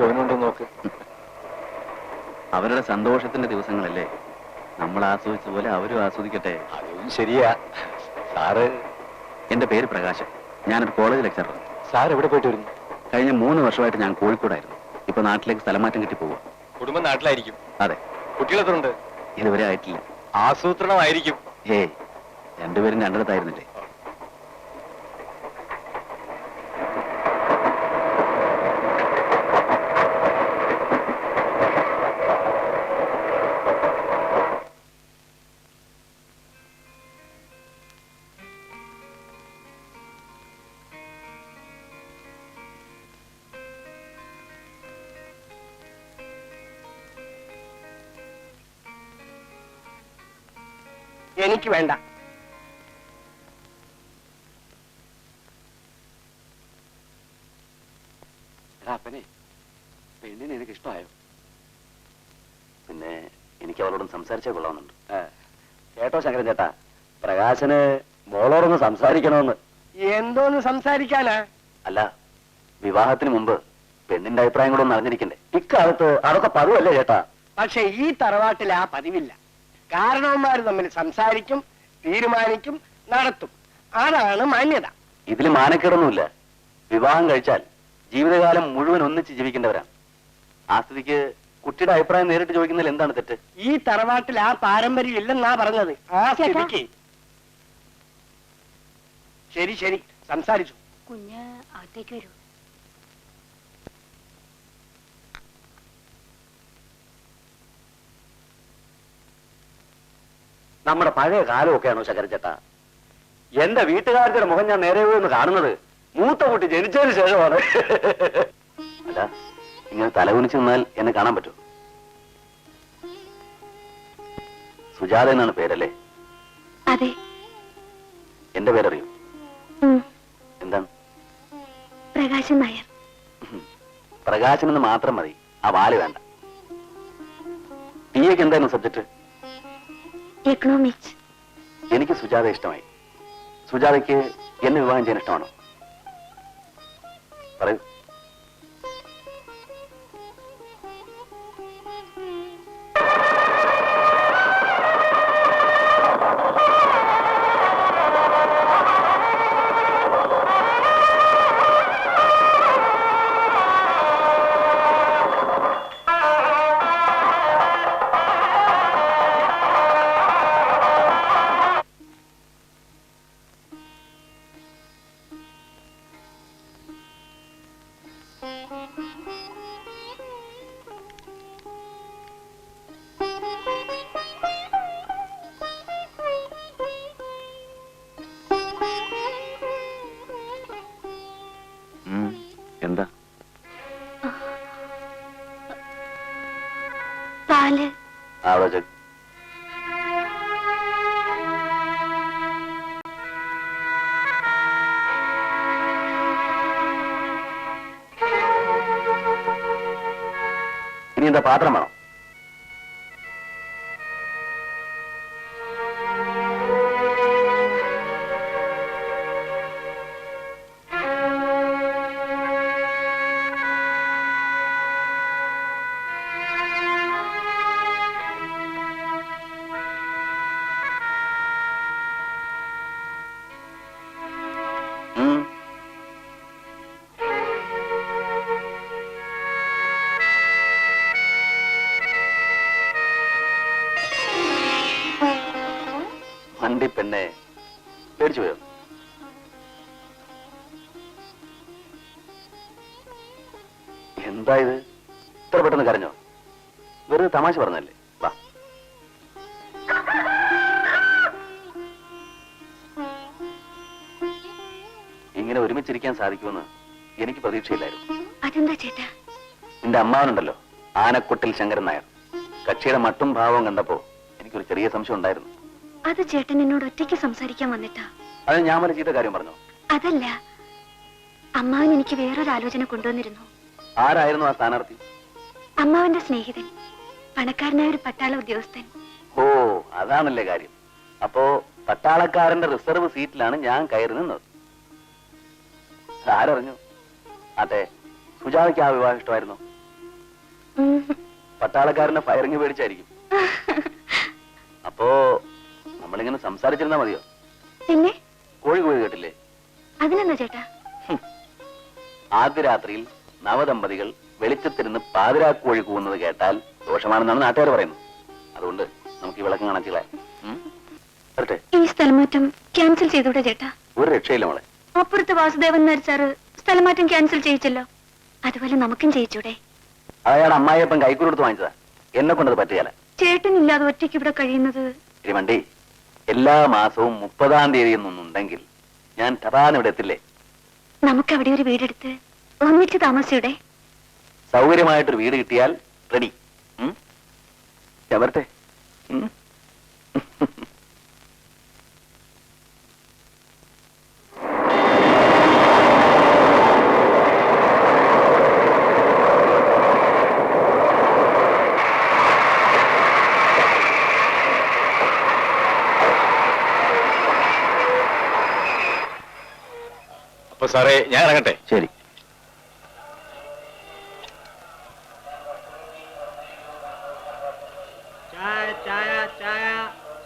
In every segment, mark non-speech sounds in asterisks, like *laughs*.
നോക്ക്. അവരുടെ സന്തോഷത്തിന്റെ ദിവസങ്ങളല്ലേ? നമ്മൾ ആസ്വദിച്ച പോലെ അവരും ആസ്വദിക്കട്ടെ. അതും ശരിയാ. സാറ് എന്റെ പേര് പ്രകാശൻ. ഞാനൊരു കോളേജ് ലെക്ചറർ സാർ എവിടെ പോയിട്ട് വരുന്നു? കഴിഞ്ഞ മൂന്ന് വർഷമായിട്ട് ഞാൻ കോഴിക്കോടായിരുന്നു. ഇപ്പൊ നാട്ടിലേക്ക് സ്ഥലമാറ്റം കിട്ടി പോവാ. കുടുംബം നാട്ടിലായിരിക്കും. അതെ. കുട്ടികളെത്തുണ്ട് ഇതുവരെ ആയിട്ടില്ല. ആസൂത്രണമായിരിക്കും ഏയ് രണ്ടുപേരും രണ്ടിടത്തായിരുന്നില്ലേ? എനിക്ക് വേണ്ട. അപ്പനെ പെണ്ണിനെ എനിക്ക് ഇഷ്ടമായോ? പിന്നെ എനിക്ക് അവളോടും സംസാരിച്ചേ കൊള്ളാമെന്നുണ്ട് കേട്ടോ ശങ്കരൻ ചേട്ടാ പ്രകാശന് മോളോടൊന്ന് സംസാരിക്കണമെന്ന്. എന്തോന്ന് സംസാരിക്കാനാ? അല്ല വിവാഹത്തിന് മുമ്പ് പെണ്ണിന്റെ അഭിപ്രായം കൂടെ ഒന്ന് അറിഞ്ഞിരിക്കണ്ടേ? ഇക്കാലത്ത് അതൊക്കെ പതിവല്ലേ ചേട്ടാ? പക്ഷെ ഈ തറവാട്ടിൽ ആ പതിവില്ല. കാരണവന്മാർ തമ്മിൽ സംസാരിക്കും തീരുമാനിക്കും നടത്തും. അതാണ് മാന്യത. ഇതിൽ മാനക്കേടൊന്നുമില്ല. വിവാഹം കഴിച്ചാൽ ജീവിതകാലം മുഴുവൻ ഒന്നിച്ച് ജീവിക്കേണ്ടവരാണ്. ആ സ്ഥിതിക്ക് കുട്ടിയുടെ അഭിപ്രായം നേരിട്ട് ചോദിക്കുന്നതിൽ എന്താണ് തെറ്റ്? ഈ തറവാട്ടിൽ ആ പാരമ്പര്യം ഇല്ലെന്നാ പറഞ്ഞത്. ആ സ്ഥിതിക്ക്. ശരി ശരി. സംസാരിച്ചു. കുഞ്ഞ് അകത്തേക്ക് വരൂ. നമ്മുടെ പഴയ കാലമൊക്കെയാണോ ശകരച്ചേട്ട എന്റെ വീട്ടുകാരുടെ മുഖം ഞാൻ നേരെ ഒന്ന് കാണുന്നത് മൂത്ത കുട്ടി ജനിച്ചതിന് ശേഷമാണ്. അല്ല ഇങ്ങനെ തലകുനിച്ച് നിന്നാൽ എന്നെ കാണാൻ പറ്റുമോ? സുജാത എന്നാണ് പേരല്ലേ? അതെ. എന്റെ പേരറിയോ? എന്താണ്? പ്രകാശൻ നായർ. പ്രകാശൻ എന്ന് മാത്രം മതി. ആ വാൽ വേണ്ട. തീയക്ക് എന്തായിരുന്നു സബ്ജക്ട്? എക്കണോമിക്സ് എനിക്ക് സുജാത ഇഷ്ടമായി. സുജാതയ്ക്ക് എന്നെ വിവാഹം ചെയ്യാൻ ഇഷ്ടമാണോ? പറയൂ. ഇനി പെണ്ണെ പേടിച്ചു പോയോ? എന്താ ഇത്? ഇത്ര പെട്ടെന്ന് കരഞ്ഞോ? വെറുതെ തമാശ പറഞ്ഞല്ലേ? വാ. ഇങ്ങനെ ഒരുമിച്ചിരിക്കാൻ സാധിക്കുമെന്ന് എനിക്ക് പ്രതീക്ഷയില്ലായിരുന്നു. അതെന്താ ചേട്ടാ? നിന്റെ അമ്മാവനുണ്ടല്ലോ ആനക്കൊട്ടിൽ ശങ്കരൻ നായർ. കക്ഷിയുടെ മട്ടും ഭാവവും കണ്ടപ്പോ എനിക്കൊരു ചെറിയ സംശയം ഉണ്ടായിരുന്നു. അത് ചേട്ടൻ എന്നോട് ഒറ്റയ്ക്ക് സംസാരിക്കാൻ വന്നിട്ടാ. അത് ഞാൻ കാര്യം പറഞ്ഞു? അതല്ല. അമ്മാവൻ എനിക്ക് വേറൊരു ആലോചന കൊണ്ടുവന്നിരുന്നു. ആരായിരുന്നു ആ സ്ഥാനാർത്ഥി? അമ്മാവന്റെ സ്നേഹിതൻ. പണക്കാരനായ ഒരു പട്ടാള ഉദ്യോഗസ്ഥൻ. ഓ അതാണല്ലേ കാര്യം. അപ്പോ പട്ടാളക്കാരന്റെ റിസർവ് സീറ്റിലാണ് ഞാൻ കയറി നിന്നത്. ആരറിഞ്ഞു? അതെ സുജാതയ്ക്ക് ആ വിവാഹം ഇഷ്ടമായിരുന്നു? പട്ടാളക്കാരനെ ഫയറിങ് പേടിച്ചായിരിക്കും. *laughs* അപ്പോ നമ്മളിങ്ങനെ സംസാരിച്ചിരുന്നാ മതിയോ? പിന്നെ? കോഴി കോഴി കേട്ടില്ലേ? അതിനെന്താ ചേട്ടാ? ആദ്യ രാത്രിയിൽ നവദമ്പതികൾ വെളിച്ചത്തിരുന്ന് പാതിരാക്കോഴി കൂവുന്നത് കേട്ടാൽ ദോഷമാണെന്നാണ് നാട്ടുകാർ പറയുന്നത്. അതുകൊണ്ട് നമുക്ക് ഈ വിളക്കം കണച്ചില്ല ഈ സ്ഥലമാറ്റം ക്യാൻസൽ ചെയ്തൂടെ ചേട്ടാ? ഒരു രക്ഷയില്ല മോളെ. അപ്പുറത്ത് വാസുദേവൻ നരിച്ചാറ് സ്ഥലമാറ്റം ക്യാൻസൽ ചെയ്യിച്ചല്ലോ. അതുപോലെ നമുക്കും ചെയ്യിച്ചൂടെ. അയാൾ അമ്മായിയപ്പൻ കൈക്കൂടെടുത്ത് വാങ്ങിച്ചതാ. എന്നെ കൊണ്ടത് പറ്റുകയല്ല. ചേട്ടനില്ലാതെ ഒറ്റയ്ക്ക് ഇവിടെ കഴിയുന്നത് എല്ലാ മാസവും മുപ്പതാം തീയതി എന്നൊന്നുണ്ടെങ്കിൽ ഞാൻ തടാൻ ഇവിടെ എത്തില്ലേ നമുക്ക് അവിടെ ഒരു വീടെടുത്ത് ഒന്നിച്ച് താമസിച്ചൂടെ? സൗകര്യമായിട്ടൊരു വീട് കിട്ടിയാൽ റെഡി? ഞാൻ വരട്ടെ. അപ്പൊ സാറേ ഞാൻ ഇറങ്ങട്ടെ. ശരി. ചായ ചായ ചായ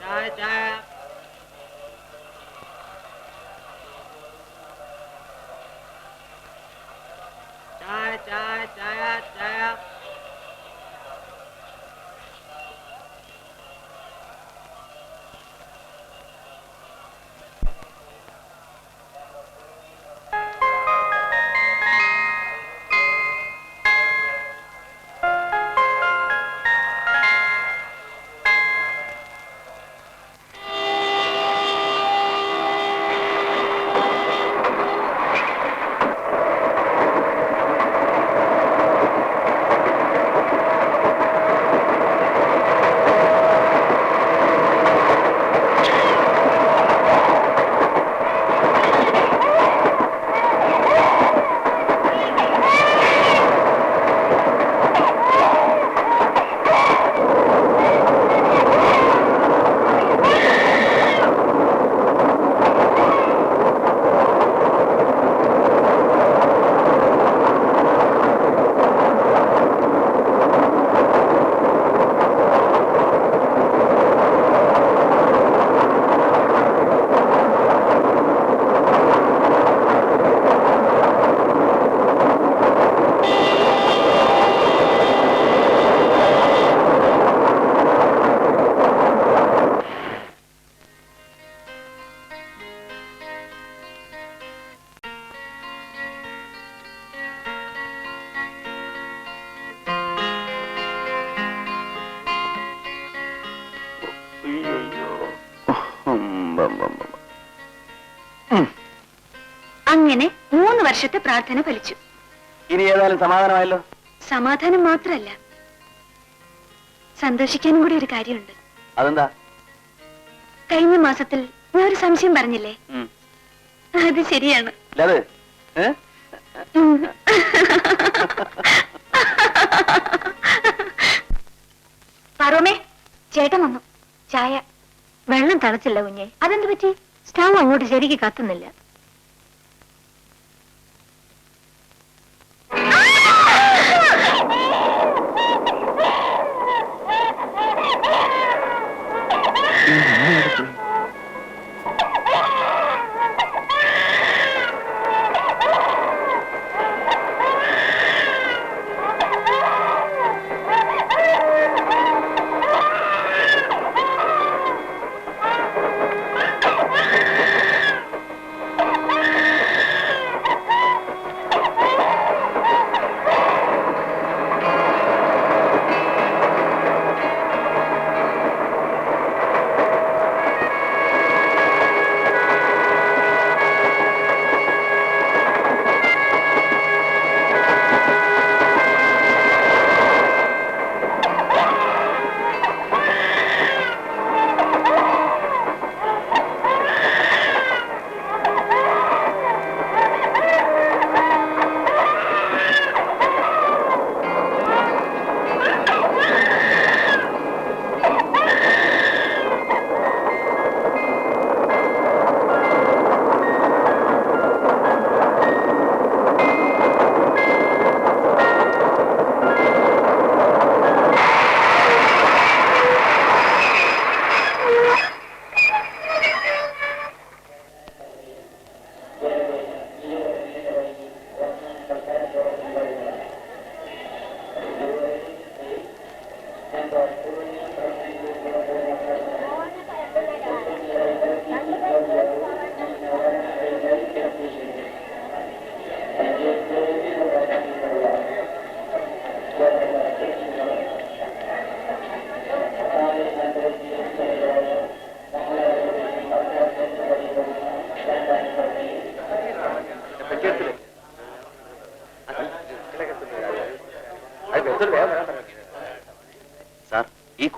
ചായ ചായ. വർഷത്തെ പ്രാർത്ഥന ഫലിച്ചു. ഇനി ഏതായാലും സമാധാനമായല്ലോ? സമാധാനം മാത്രല്ല. സന്തോഷിക്കാനും കൂടി ഒരു കാര്യമുണ്ട്. അതെന്താ? കഴിഞ്ഞ മാസത്തിൽ ഞാൻ ഒരു സംശയം പറഞ്ഞില്ലേ? അത് ശരിയാണ്. പറോമേ? ചേട്ടൻ വന്നു. ചായ. വെള്ളം തളച്ചില്ല കുഞ്ഞെ. അതെന്ത് പറ്റി? സ്റ്റവ് അങ്ങോട്ട് ശരിക്ക് കത്തുന്നില്ല.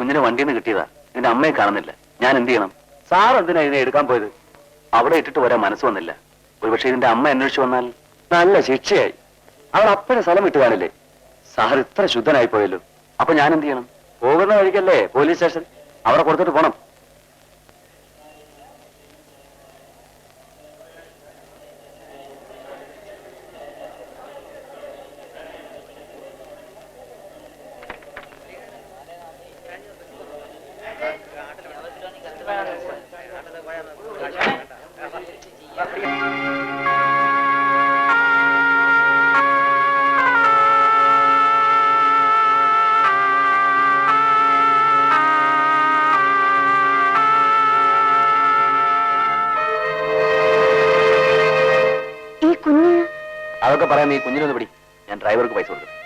കുഞ്ഞിനെ വണ്ടിന്ന് കിട്ടിയതാ. ഇതിന്റെ അമ്മയെ കാണുന്നില്ല. ഞാൻ എന്ത് ചെയ്യണം? സാർ എന്തിനാ ഇതിനെ എടുക്കാൻ പോയത്? അവിടെ ഇട്ടിട്ട് വരാൻ മനസ്സ് വന്നില്ല. ഒരുപക്ഷെ ഇതിന്റെ അമ്മ അന്വേഷിച്ചു വന്നാൽ നല്ല ശിക്ഷയായി. അവൾ അപ്പനെ സ്ഥലം വിട്ടു കാണില്ലേ? സാർ ഇത്ര ശുദ്ധനായി പോയല്ലോ അപ്പൊ ഞാൻ എന്ത് ചെയ്യണം? പോകുന്ന വഴിക്കല്ലേ പോലീസ് സ്റ്റേഷൻ? അവിടെ കൊടുത്തിട്ട് പോണം. അതൊക്കെ പറയാൻ നീ കുഞ്ഞിനൊന്ന് പിടി. ഞാൻ ഡ്രൈവർക്ക് പൈസ കൊടുക്കും.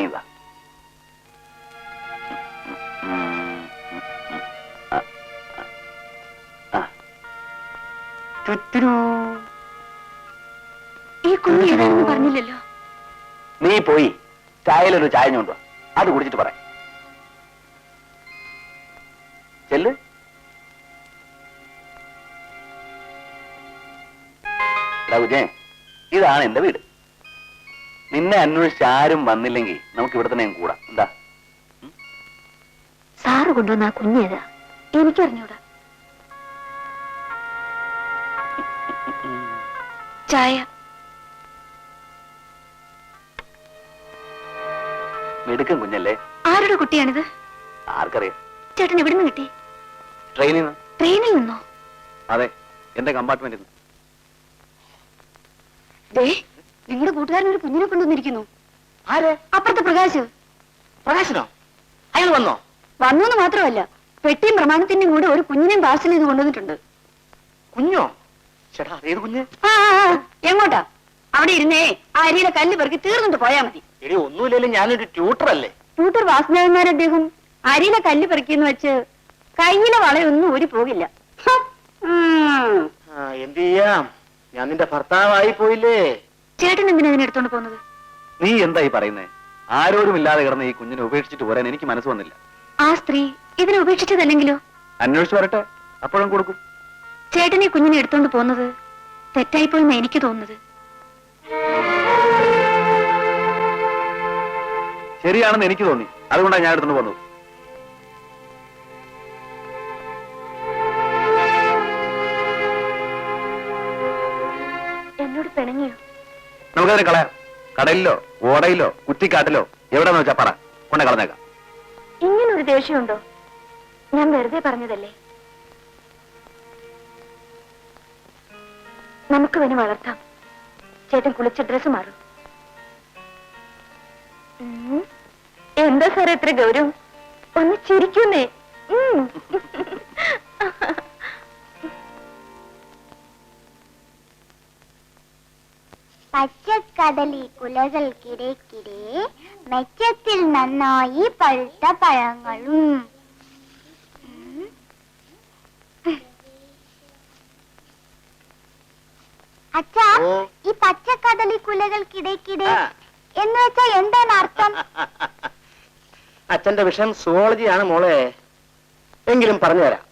വാ ഈ കുഞ്ഞ് ഏതാണെന്ന് പറഞ്ഞില്ലല്ലോ. നീ പോയി ചായയിലൊരു ചായ കൊണ്ടുവാ. അത് കുടിച്ചിട്ട് പറ. ചെല്ല്. ഇതാണ് എന്റെ വീട്. നിന്നെ അന്വേഷിച്ച് ആരും വന്നില്ലെങ്കിൽ നമുക്ക് ഇവിടെ തന്നെ കൂടാ. എന്താ? സാറ് കൊണ്ടുവന്ന ആ കുഞ്ഞേതാ എനിക്കറിഞ്ഞൂടാ. ചായ. മെടുക്കും കുഞ്ഞല്ലേ? ആരുടെ കുട്ടിയാണിത്? ആർക്കറിയാം? ചേട്ടൻ എവിടെ നിന്ന് കിട്ടി? ട്രെയിനിൽ നിന്ന്. ട്രെയിനിൽ നിന്നോ? അതെ എന്റെ കമ്പാർട്ട്മെന്റിൽ നിന്ന്. നിങ്ങളുടെ കൂട്ടുകാരൻ ഒരു കുഞ്ഞിനെ കൊണ്ടുവന്നിരിക്കുന്നു. ആര്? അപ്പുറത്തെ പ്രകാശ്. പ്രകാശനോ? അയാൾ വന്നോ? വന്നു എന്ന് മാത്രമല്ല പെട്ടിയും പ്രമാണത്തിന്റെയും കൂടെ ഒരു കുഞ്ഞിനെയും പാർസൽ ചെയ്ത് കൊണ്ടുവന്നിട്ടുണ്ട്. കുഞ്ഞോ? ചേട്ടാ അതേത് കുഞ്ഞ്? ആ ആ, ആ, എങ്ങോട്ടാ? അവിടെ ഇരുന്നേ ആ അരിയിലെ കല്ല് പെറുക്കി തീർന്നിട്ട് പോയാ മതി. എടി ഞാനൊരു ട്യൂട്ടർ അല്ലേ ട്യൂട്ടർ വാസുദേവന്മാർ അദ്ദേഹം അരിയിലെ കല്ല് പെറുക്കിയെന്ന് വെച്ച് കയ്യിലെ വളയൊന്നും ഊരി പോകില്ല. ഹ, ഉം. ആ, എന്ത് ചെയ്യാം? ഞാൻ നിന്റെ ഭർത്താവായി പോയില്ലേ? ചേട്ടൻ എന്തിനാ ഇതിനെ എടുത്തോണ്ട് പോകുന്നത്? നീ എന്തായി പറയുന്നേ? ആരോരും ഇല്ലാതെ കിടന്ന് ഈ കുഞ്ഞിനെ ഉപേക്ഷിച്ചിട്ട് പോരാൻ എനിക്ക് മനസ്സ് വന്നില്ല. ആ സ്ത്രീ ഇതിനെ ഉപേക്ഷിച്ചതല്ലെങ്കിലോ? അന്വേഷിച്ചു വരട്ടെ. അപ്പോഴും കൊടുക്കും. ചേട്ടൻ ഈ കുഞ്ഞിനെ എടുത്തോണ്ട് പോകുന്നത് തെറ്റായിപ്പോയെന്ന് എനിക്ക് തോന്നുന്നത്. ശരിയാണെന്ന് എനിക്ക് തോന്നി. അതുകൊണ്ടാണ് ഞാൻ എടുത്തോണ്ട് പോകുന്നത് നമുക്കതിനെ കളയാം. കടലിലോ ഓടയിലോ കുറ്റിക്കാട്ടിലോ എവിടെന്ന് വെച്ചാ പറ. കൊണ്ട് കളഞ്ഞേക്കാം. ഇങ്ങനൊരു ദേഷ്യമുണ്ടോ? ഞാൻ വെറുതെ പറഞ്ഞതല്ലേ? നമുക്ക് വേണി വളർത്താം. ചേട്ടൻ കുളിച്ച ഡ്രസ് മാറും. എന്താ സാറേ ഇത്ര ഗൗരവം? ഒന്ന് ചിരിക്കുന്നേ. പച്ചക്കടലി കുലകൾക്കിടയ്ക്കിടെ മെച്ചത്തിൽ നന്നായി പഴുത്ത പഴങ്ങളും. അച്ഛാ. ഈ പച്ചക്കടലി കുലകൾക്കിടയ്ക്കിടെ. എന്ന് വെച്ചാ എന്താണ് അർത്ഥം *laughs* അച്ഛന്റെ വിഷയം സുവോളജിയാണ് മോളെ എങ്കിലും പറഞ്ഞുതരാം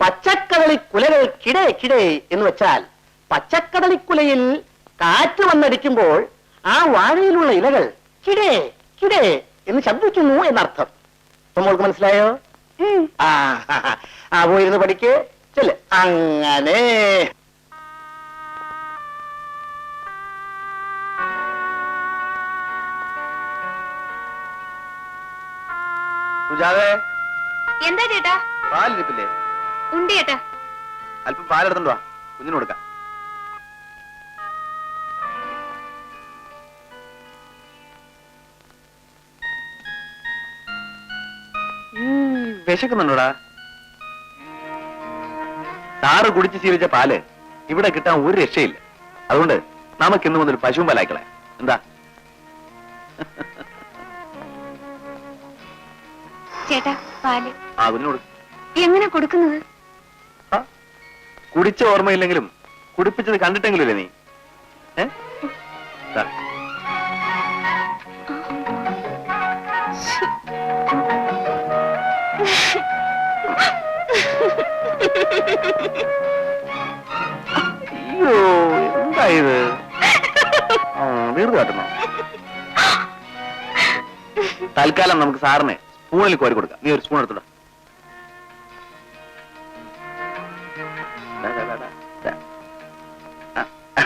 പച്ചക്കടലി കുലകൾ കിടേ കിടേ എന്ന് വെച്ചാൽ പച്ചക്കടലിക്കുലയിൽ കാറ്റ് വന്നടിക്കുമ്പോൾ ആ വാഴയിലുള്ള ഇലകൾ കിടേ കിടേ എന്ന് ശബ്ദിക്കുന്നു എന്നർത്ഥം. നമ്മൾക്ക് മോൾക്ക് മനസ്സിലായോ ആ ആ പോയിരുന്ന് പഠിക്ക്. ചെല്ല്. അങ്ങനെ. സുജാതെ. എന്താ ചേട്ടാ? പാലിരിപ്പില്ലേ? ഉണ്ട് ചേട്ടാ. അല്പം പാലെടുത്തോണ്ട് വാ. കുഞ്ഞിന് കൊടുക്കാം. വിശക്കുന്നുണ്ടോടാ? താറ് കുടിച്ച് ശീലിച്ച പാൽ ഇവിടെ കിട്ടാൻ ഒരു രക്ഷയില്ല. അതുകൊണ്ട് നമുക്ക് ഇന്ന് മുതൽ പശുവും പാലാക്കളെ എന്താ? ചേട്ടാ പാൽ. ആ എങ്ങനെ കൊടുക്കുന്നത്? കുടിച്ച ഓർമ്മയില്ലെങ്കിലും കുടിപ്പിച്ചത് കണ്ടിട്ടെങ്കിലും നീ? ഏ? അയ്യോ എന്താ ഇത്? വീർക്കാട്ടണം തൽക്കാലം നമുക്ക് സാറിനെ സ്പൂണിൽ കോരി കൊടുക്കാം. നീ ഒരു സ്പൂൺ എടുത്തുടാ. ആ